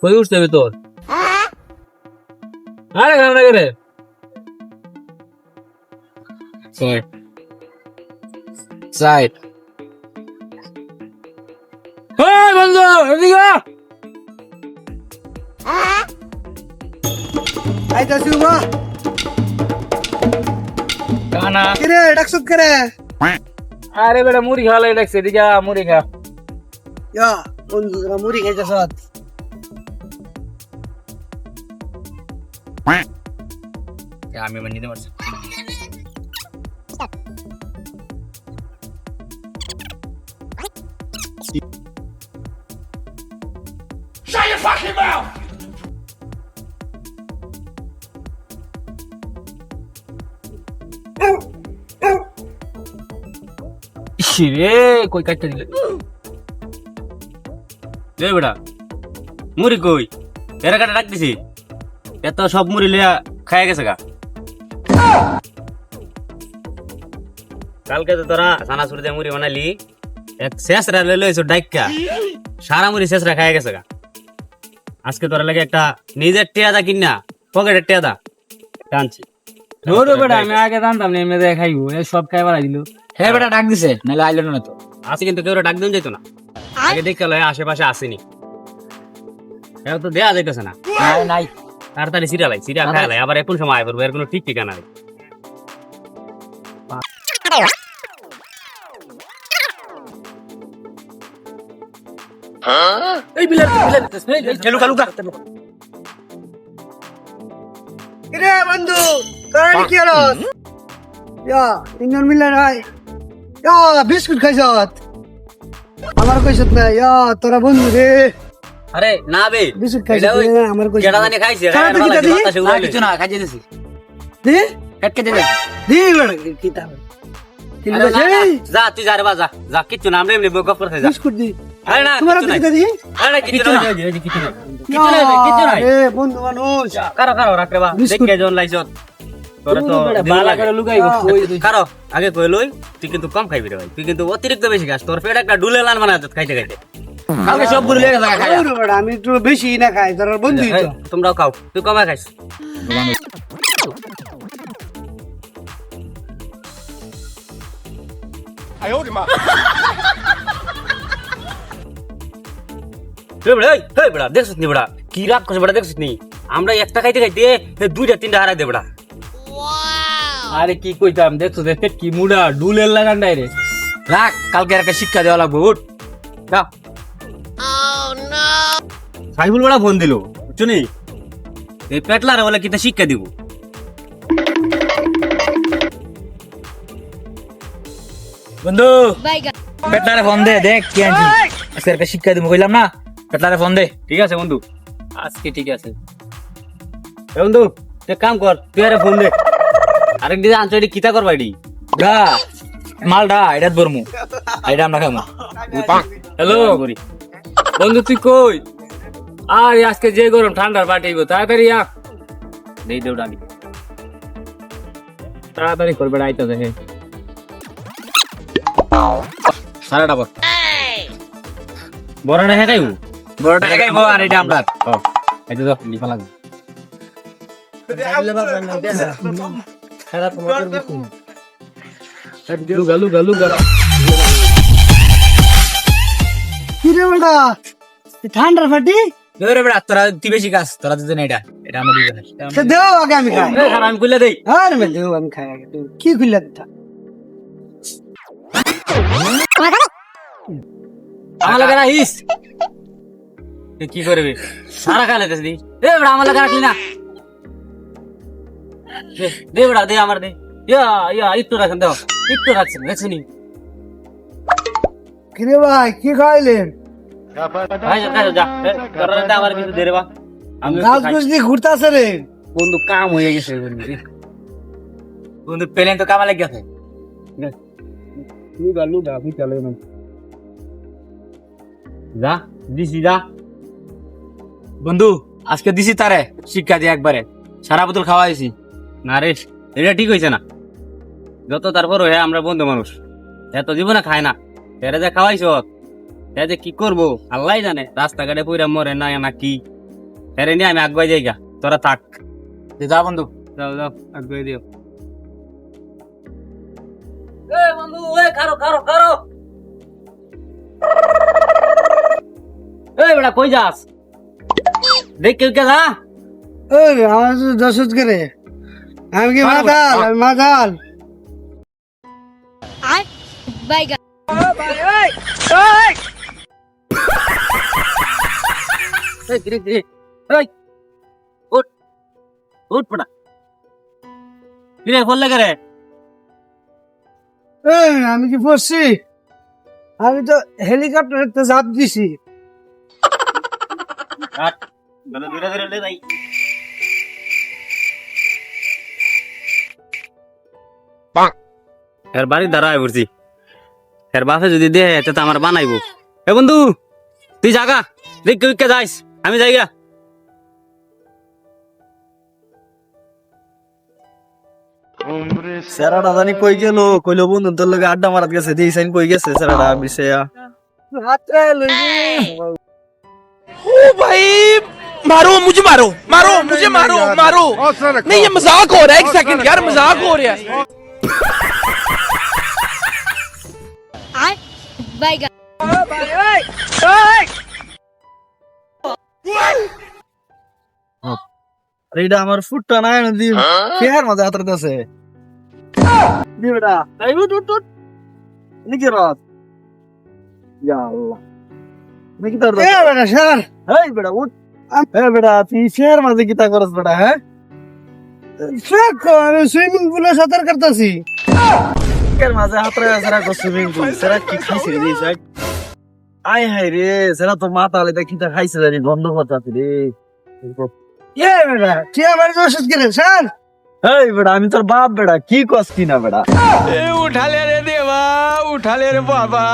কই উঠতে হবে তোর আরে গান লাগে রে? ছয় সাইড এই বন্ধু এদিকে। আইতাছি উমা। কানা। কিরে ডাকসুত করে আরে বেটা মুড়ি খাওয়া লাগে ডাকছে এদিকে মুড়ি খা। ইয়া বন্ধু মুড়ি খাইতেছ। আমি এবার নিতে পারছি রে কই কাটতে দিলে বেটা মুড়ি কই এরা কাটা ডাক দিছি এত সব মুড়ি লিয়া খাই গেছে গা। কালকে তো তোরা সানা সুরি দিয়ে মুড়ি বানালি এক শেষরা লইলো এসো ডাইকা সারা মুড়ি শেষরা খাই গেছে গা। আজকে তোরা লাগে একটা নিজের টিয়াদা কিনা পকেটের টিয়াদা টানছি। ধরো বেটা আমি আগে জানতাম না এমনি খাইবো এ সব খাই বাড়াই দিল। হ্যাঁ বেটা ডাক দিছে নাহলে আইলো না তো। আজকে কিন্তু কেউ ডাক দিন যেত না। আগে দেখতে লয় আশেপাশে আসেনি। এবার তো দেয়া যাইতেছে না। নাই। তাড়াতাড়ি সিরিয়াল খাই আবার এখন সময় করব এর কোনো ঠিক ঠিকানা নেই। এই বন্ধু তোরা কি হলো ইয়া তিনজন মিলে নাই। ইয়া বিস্কুট খাইছত আমার কইছত না ইয়া তোরা বন্ধু রে। আরে না বে বিস্কুট আমার কইছত কেডা জানি খাইছে না কিছু না খাইয়ে দিছি দি? পেট কেটে দিছি দি লড়া কিতা? যা তুই যা রে বা যা যা কিচ্ছু না আমরা এমনি গপ করতে যা। বিস্কুট দি। আরে না তোমার কিতা দি আরে না কিছু না এ বন্ধু মানুষ। কারও কারও রাখ রে বা। দেখে জন লাইছত তোরা তো বালা করে লুকাইবো কারও আগে কই লই তুই কিন্তু কম খাইবি রে ভাই। তুই কিন্তু অতিরিক্ত বেশি খাস। তোর পেট একটা ডুলে লান বানা খাইতে খাইতে। কালকে সব বুড়ি লেগে থাকা খাই আমি একটু বেশি না খাই তোর তো। তোমরাও খাও তুই কমা খাইস। এই বেড়া, এই, এই বেড়া, দেখছিস নি বেড়া? কি রাগ করছে বেড়া, দেখছিস নি? আমরা একটা খাইতে খাইতে দুইটা তিনটা হারাই দে বেড়া। আরে কি কইতাম দেখছ দেখতে কি মুডা ডুলের লাগান ডাইরে রাখ কালকে একটা শিক্ষা দেওয়া লাগবে উঠ। যা। সাইফুল বেড়া ফোন দিল শুনি এই পেটলারে বলে কিতা শিক্ষা দিব? বন্ধু পেটলারে ফোন দে দেখ কি আনছি। আজকে একটা শিক্ষা দিব কইলাম না? পেটলারে ফোন দে। ঠিক আছে বন্ধু। আজকে ঠিক আছে। এ বন্ধু তুই এক কাম কর তুই আরে ফোন দে। আরেক দিন আনছো এটি কিতা করবা এটি? গা মালডা এটা বরমু এটা আমরা খামু। হ্যালো? বন্ধু তুই কই? আরে আজকে যে গরম ঠান্ডার পাঠাইব তাড়াতাড়ি আ। দেই দেউডা আমি তাড়াতাড়ি করবে আইতা দেখে। সারাটা বর বড় না খাইবো? বড়টা একাই বউ আর এটা আমরা। এই তো লিখা লাগবে। লুগা লুগা লুগা। কিরে বেটা? ঠান্ডার ফাটি ধরে বেড়া তোরা তুই বেশি খাস তোরা দুজন এটা এটা আমরা দুজন সে দেও আগে আমি খাই। এই খারাপ আমি কইলা দেই। আর মে দেও আমি খাই আগে তুই কি খুললা দিতা আমার লাগে রাখিস কি করবি? সারা খালে দেস দি। এ বড় আমার লাগে রাখলি না। দে, দে দে আমার দে। ইয়া ইয়া একটু রাখেন দাও। একটু রাখছেন দেখছনি কিরে ভাই কি খাইলেন? ঘুরতাছে রে বন্ধু কাম হয়ে গেছে বন্ধু বন্ধু পেলেন তো কামা গেছে লুগা লুগা আমি চলে না। যা দিছি যা। বন্ধু আজকে দিছি তারে শিক্ষা দিয়ে একবারে। সারা বোতল খাওয়া দিছি। না রে এটা ঠিক হয়েছে না। যত তারপর হ্যাঁ আমরা বন্ধু মানুষ। এত জীবনে খায় না। এরা যে খাওয়াইছ এরা যে কি করব? আল্লাহ জানে রাস্তাঘাটে পইরা মরে না না কি এরে নিয়ে আমি আগুয়াই যাই গা তোরা থাক। যা বন্ধু। যাও যাও আগুয়াই দিও। এ বন্ধু এ কারও কারও কারও এই বেটা কই যাস? দেখ কেউ কে যা। ওই আমার করে আমি কি মাতাল? মাতাল। Bye. এই গিরি গিরি এই উঠ উঠ বেটা কিরে ফোন লাগে রে এই, আমি কি পড়ছি আমি তো হেলিকপ্টার তো জাপ দিছি কাট ধরে ধরে ধরে লে যাই এর বাড়ি দাঁড়ায় পড়ছি এর বাপে যদি দেয় তো আমার বানাইবো এ বন্ধু তুই জাগা দেখ কেউ কে যাইস আমি যাইগা স্যারাটা জানি কই গেল কইলো বন্ধু তোর লগে আড্ডা মারাত গেছে দিই সাইন কই গেছে স্যারাটা বিষয়া হাতটা লইবি भाई मारो मुझे मारो मारो मुझे मारो मारो नहीं ये मजाक हो रहा है एक सेकंड यार मजाक हो रहा है Bye. আরে এটা আমার ফুটটা নাই না দি ফেয়ার মজা হাতরে আছে দি বেটা এই উঠ উঠ উঠ নিকি রাত ইয়া আল্লাহ নিকি তোর এ বেটা স্যার এই বেটা উঠ এ বেটা তুই ফেয়ার মাঝে কিতা করস বেটা হ্যাঁ ফ্যাক আমি সুইমিং পুলে সাঁতার কাটতাছি ফেয়ার মাঝে হাতরে সারা কো সুইমিং পুল সারা কি খাইছে রে দিস আয় হাই রে, সেটা তো মাথা আলাদা খিদা খাইছে জানি, গন্ধ পাতাতে রে। আমি তোর বাপ বেড়া কি কস কিনা বেড়া উঠালে রে দেবা উঠালে রে বাবা।